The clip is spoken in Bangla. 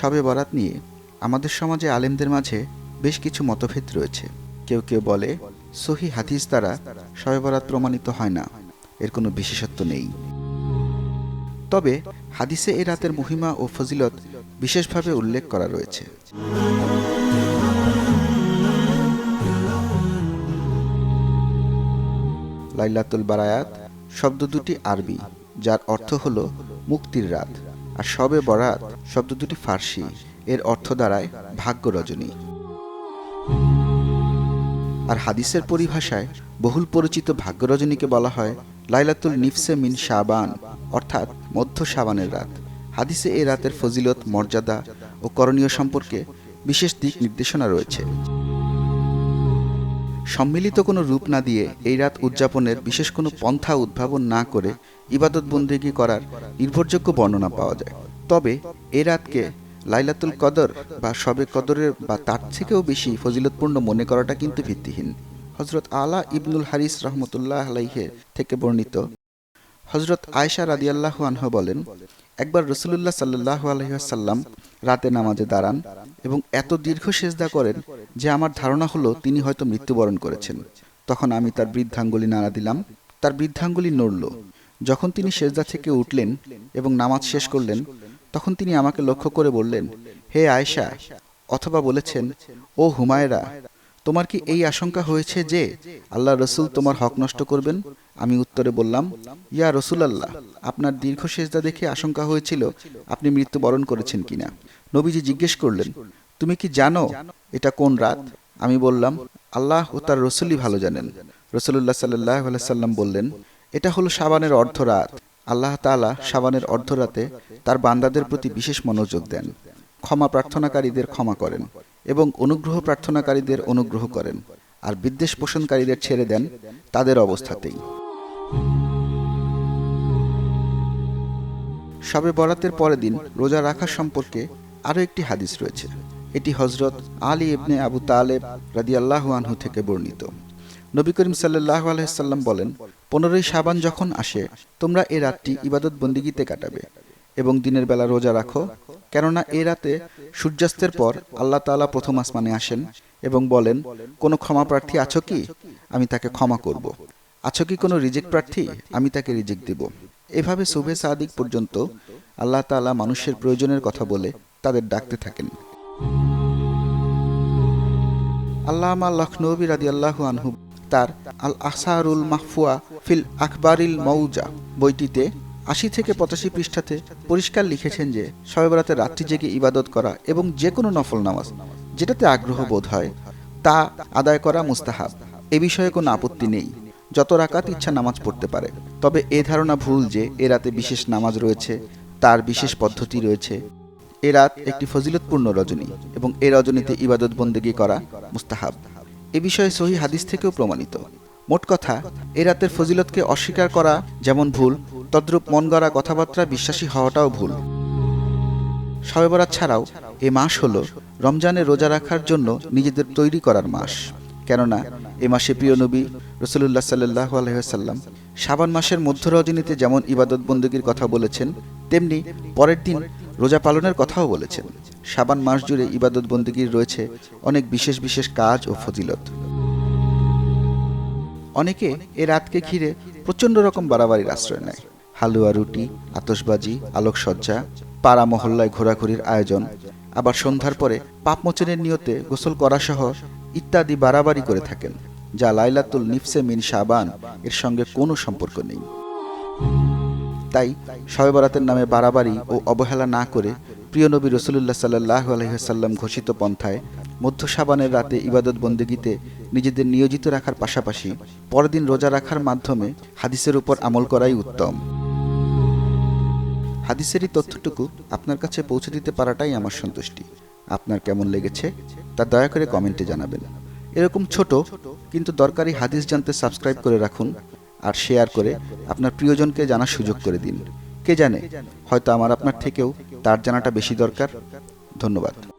শবে বরাত নিয়ে আমাদের সমাজে আলেমদের মাঝে বেশ কিছু মতভেদ রয়েছে। কেউ কেউ বলে, সহি হাদিস দ্বারা শবে বরাত প্রমাণিত হয় না। এর কোনো বিশেষত্ব নেই। তবে হাদিসে এ রাতের মহিমা ও ফজিলত বিশেষভাবে উল্লেখ করা রয়েছে। লাইলাতুল বারায়াত শব্দ দুটি আরবি, যার অর্থ হল মুক্তির রাত। আর শবে বরাত শব্দ দুটি ফার্সি। এর অর্থ দাঁড়ায় ভাগ্য রজনী। আর হাদিসের পরিভাষায় বহুল পরিচিত ভাগ্য রজনীকে বলা হয় লাইলাতুল নিফসে মিন শাবান, অর্থাৎ মধ্য শাবানের রাত। হাদিসে এই রাতের ফজিলত, মর্যাদা ও করণীয় সম্পর্কে বিশেষ দিক নির্দেশনা রয়েছে। সম্মিলিত কোনো রূপ না দিয়ে এই রাত উদযাপনের বিশেষ কোনো পন্থা উদ্ভাবন না করে ইবাদত বন্দেগী করার নির্ভরযোগ্য বর্ণনা পাওয়া যায়। তবে এ রাতকে লাইলাতুল কদর বা শবে কদরের বা তার থেকেও বেশি ফজিলতপূর্ণ মনে করাটা কিন্তু ভিত্তিহীন। হজরত আলা ইবনুল হারিস রহমতুল্লাহ আলাইহে থেকে বর্ণিত। হজরত আয়সা রাদিয়াল্লাহ আনহ বলেন একবার রসুলুল্লাহ সাল্লাহ আলহিহাসাল্লাম রাতে নামাজে দাঁড়ান এবং এত দীর্ঘ সেজদা করেন যে আমার ধারণা হলো তিনি হয়তো মৃত্যুবরণ করেছেন। তখন আমি তার বৃদ্ধাঙ্গুলি নাড়া দিলাম, তার বৃদ্ধাঙ্গুলি নড়ল। যখন তিনি সেজদা থেকে উঠলেন এবং নামাজ শেষ করলেন, তখন তিনি আমাকে লক্ষ্য করে বললেন, হে আয়েশা, অথবা বলেছেন, ও হুমায়রা, তোমার কি এই আশঙ্কা হয়েছে যে আল্লাহ রসুল তোমার হক নষ্ট করবেন? আমি উত্তরে বললাম, ইয়া রসুল আল্লাহ আপনার দীর্ঘ সেজদা দেখে আশঙ্কা হয়েছিল আপনি মৃত্যুবরণ করেছেন কিনা? নবীজি জিজ্ঞেস করলেন, তুমি কি জানো এটা কোন রাত? আমি বললাম, আল্লাহ ও তার রসুলই ভালো জানেন। রসুল্লাহ সাল্লাহ সাল্লাম বললেন, এটা হলো সাবানের অর্ধ রাত। আল্লাহ তালা সাবানের অর্ধরাতে তার বান্দাদের প্রতি বিশেষ মনোযোগ দেন, ক্ষমা প্রার্থনাকারীদের ক্ষমা করেন এবং অনুগ্রহ প্রার্থনাকারীদের অনুগ্রহ করেন, আর বিদ্বেষ পোষণকারীদের ছেড়ে দেন তাদের অবস্থাতেই। শবে বরাতের পরের দিন রোজা রাখা সম্পর্কে আরও একটি হাদিস রয়েছে। এটি হজরত আলী ইবনে আবু তালেব রাদিয়াল্লাহু আনহু থেকে বর্ণিত। নবী করিম সাল্লাহ আলহাম বলেন, পনেরোই সাবান যখন আসে, তোমরা এ রাতটি ইবাদত বন্দিগিতে কাটাবে এবং দিনের বেলা রোজা রাখো। কেননা এ রাতে সূর্যাস্তের পর আল্লাহ তাআলা প্রথম আসমানে আসেন এবং বলেন, কোনো ক্ষমা প্রার্থী আছো কি? আমি তাকে ক্ষমা করব। আছো কি কোনো রিজেক্ট প্রার্থী? আমি তাকে রিজেক্ট দেব। এভাবে শুভে সাদিক পর্যন্ত আল্লাহ তাআলা মানুষের প্রয়োজনের কথা বলে তাদের ডাকতে থাকেন। আল্লামা লখনৌবি রাদি আল্লাহু আনহু তার আল আসারুল মাহফুয়া ফিল আকবরিল মৌজা বইটিতে আশি থেকে পঁচাশি পৃষ্ঠাতে পরিষ্কার লিখেছেন যে শবে রাত্রি জেগে ইবাদত করা এবং যে কোনো নফল নামাজ যেটাতে আগ্রহ বোধ হয় তা আদায় করা মুস্তাহাব। এ বিষয়ে কোনো আপত্তি নেই। যত রাকাত ইচ্ছা নামাজ পড়তে পারে। তবে এ ধারণা ভুল যে এ রাতে বিশেষ নামাজ রয়েছে, তার বিশেষ পদ্ধতি রয়েছে। এ রাত একটি ফজিলতপূর্ণ রজনী এবং এ রজনীতে ইবাদত বন্দেগী করা মুস্তাহাব। এ বিষয়ে সহি হাদিস থেকেও প্রমাণিত। মোট কথা, এ রাতের ফজিলতকে অস্বীকার করা যেমন ভুল, তদ্রূপ মন গড়া কথাবার্তা বিশ্বাসী হওয়াটাও ভুল। শবে বরাত ছাড়াও, এ মাস হল রমজানের রোজা রাখার জন্য নিজেদের তৈরি করার মাস। কেননা এ মাসে প্রিয় নবী রসুল্লাহ সাল্লাহ আলহাম সাবান মাসের মধ্য রজনীতে যেমন ইবাদত বন্দুকির কথা বলেছেন, তেমনি পরের দিন রোজা পালনের কথাও বলেছেন। সাবান মাস জুড়ে ইবাদত বন্দুকির রয়েছে অনেক বিশেষ বিশেষ কাজ ও ফজিলত। অনেকে এ রাতকে ঘিরে প্রচণ্ড রকম বাড়াবাড়ির আশ্রয় নেয়। হালুয়া রুটি আতসবাজি আলোকসজ্জা, পাড়া মহল্লায় ঘোরাঘুরির আয়োজন, আবার সন্ধ্যার পরে পাপমোচনের নিয়তে গোসল করা সহ ইত্যাদি বাড়াবাড়ি করে থাকেন, যা লাইলাতুল নিফসে মিন শাবান এর সঙ্গে কোনো সম্পর্ক নেই। তাই শবে বরাতের নামে বাড়াবাড়ি ও অবহেলা না করে প্রিয় নবী রসুল্লাহ সাল্লাহ আলহিহাসাল্লাম ঘোষিত পন্থায় মধ্য সাবানের রাতে ইবাদত বন্দেগীতে নিজেদের নিয়োজিত রাখার পাশাপাশি পরদিন রোজা রাখার মাধ্যমে হাদিসের উপর আমল করাই উত্তম। হাদিসের এই তথ্যটুকু আপনার কাছে পৌঁছে দিতে পারাটাই আমার সন্তুষ্টি। আপনার কেমন লেগেছে? তা দয়া করে কমেন্টে জানাবেন। এরকম ছোট কিন্তু দরকারি হাদিস জানতে সাবস্ক্রাইব করে রাখুন আর শেয়ার করে আপনার প্রিয়জনকে জানার সুযোগ করে দিন। কে জানে? হয়তো আমার আপনার থেকেও তার জানাটা বেশি দরকার। ধন্যবাদ।